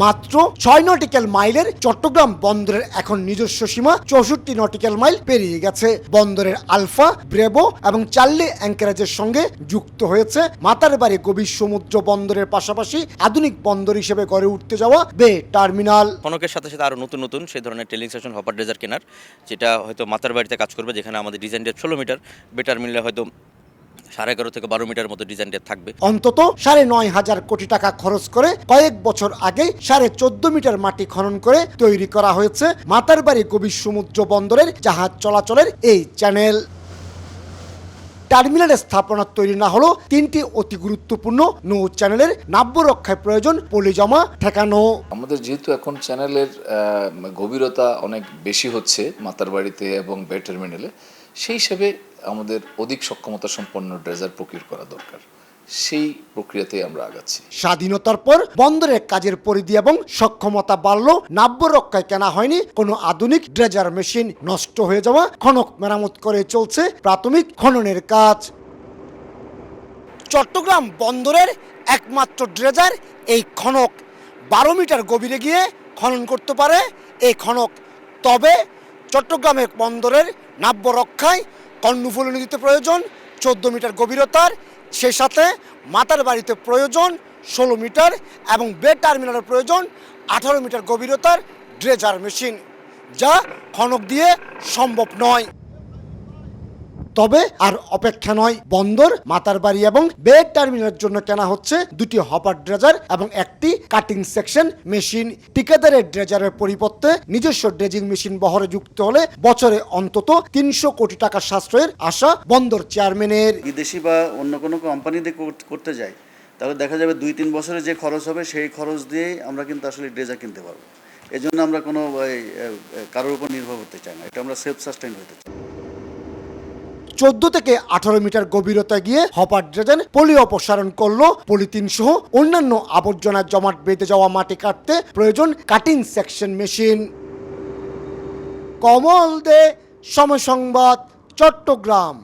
মাত্র ছয় নটিক্যাল মাইলের চট্টগ্রাম বন্দরের এখন নিজস্ব সীমা চৌষট্টি নটিক্যাল মাইল পেরিয়ে গেছে। বন্দরের আলফা, ব্রেবো এবং চার্লি অ্যাঙ্কারেজের সঙ্গে যুক্ত হয়েছে। মাতার বাড়ি গভীর সমুদ্র বন্দরের পাশাপাশি আধুনিক বন্দর হিসেবে গড়ে উঠতে যাওয়া বে টার্মিনাল। কনকের সাথে সাথে আরও নতুন নতুন সেই ধরনের টেলিং স্টেশন হপার ড্রেজার কেনার, যেটা হয়তো মাতার বাড়িতে কাজ করবে, যেখানে আমাদের ডিজাইন ডেপ ষোলো মিটার। বেটার মিললে হয়তো সাড়ে এগারো থেকে বারো মিটার মতো ডিজাইন থাকবে। অন্তত সাড়ে নয় হাজার কোটি টাকা খরচ করে কয়েক বছর আগে সাড়ে চোদ্দ মিটার মাটি খনন করে তৈরি করা হয়েছে মাতারবাড়ি গভীর সমুদ্র বন্দরের জাহাজ চলাচলের এই চ্যানেল টার্মিনালের স্থাপনা তৈরি না হলেও তিনটি অতি গুরুত্বপূর্ণ নৌ চ্যানেলের নাব্য রক্ষায় প্রয়োজন পলি জমা ঠেকানো। আমাদের যেহেতু এখন চ্যানেলের গভীরতা অনেক বেশি হচ্ছে মাতার বাড়িতে এবং বে টার্মিনালে সেই হিসেবে আমাদের অধিক সক্ষমতা সম্পন্ন ড্রেজার প্রকিউর করা দরকার। সেই প্রক্রিয়াতেই আমরা আগাচ্ছি। স্বাধীনতার পর বন্দরের কাজের পরিধি এবং সক্ষমতা বাড়ল নাব্য রক্ষায় কেনা হয়নি, কোনো আধুনিক ড্রেজার মেশিন নষ্ট হয়ে যাওয়া, খনক মেরামত করে চলছে প্রাথমিক খননের কাজ। চট্টগ্রাম বন্দরের একমাত্র ড্রেজার এই খনক। বারো মিটার গভীরে গিয়ে খনন করতে পারে এই খনক। তবে চট্টগ্রামের বন্দরের নাব্য রক্ষায় কর্ণফুলনি দিতে প্রয়োজন চোদ্দ মিটার গভীরতার, সেই সাথে মাতার বাড়িতে প্রয়োজন ষোলো মিটার এবং বে টার্মিনালের প্রয়োজন আঠারো মিটার গভীরতার ড্রেজার মেশিন, যা খনক দিয়ে সম্ভব নয়। তবে আর অপেক্ষা নয়, বন্দর মাতার বাড়ি এবং বে টার্মিনালের জন্য কেনা হচ্ছে দুটি হপার ড্রেজার এবং একটি কাটিং সেকশন মেশিন। ঠিকাদারের ড্রেজারের পরিবর্তে নিজস্ব ড্রেজিং মেশিন বহরে যুক্ত হলে বছরে অন্তত তিনশো কোটি টাকা সাশ্রয়ের আশা বন্দর চেয়ারম্যানের। বিদেশি বা অন্য কোনো কোম্পানিতে করতে যাই তাহলে দেখা যাবে দুই তিন বছরে যে খরচ হবে, সেই খরচ দিয়ে আমরা কিন্তু আসলে ড্রেজার কিনতে পারব। এই জন্য আমরা কোনো কারোর উপর নির্ভর করতে চাই না। এটা আমরা সেলফ সাস্টেইন হতে চাই। চোদ্দ থেকে আঠারো মিটার গভীরতা গিয়ে হপার ড্রেজেন পলি অপসারণ করল। পলিথিন সহ অন্যান্য আবর্জনা জমাট বেঁধে যাওয়া মাটি কাটতে প্রয়োজন cutting section machine Kamal Dey Somoy সংবাদ, চট্টগ্রাম।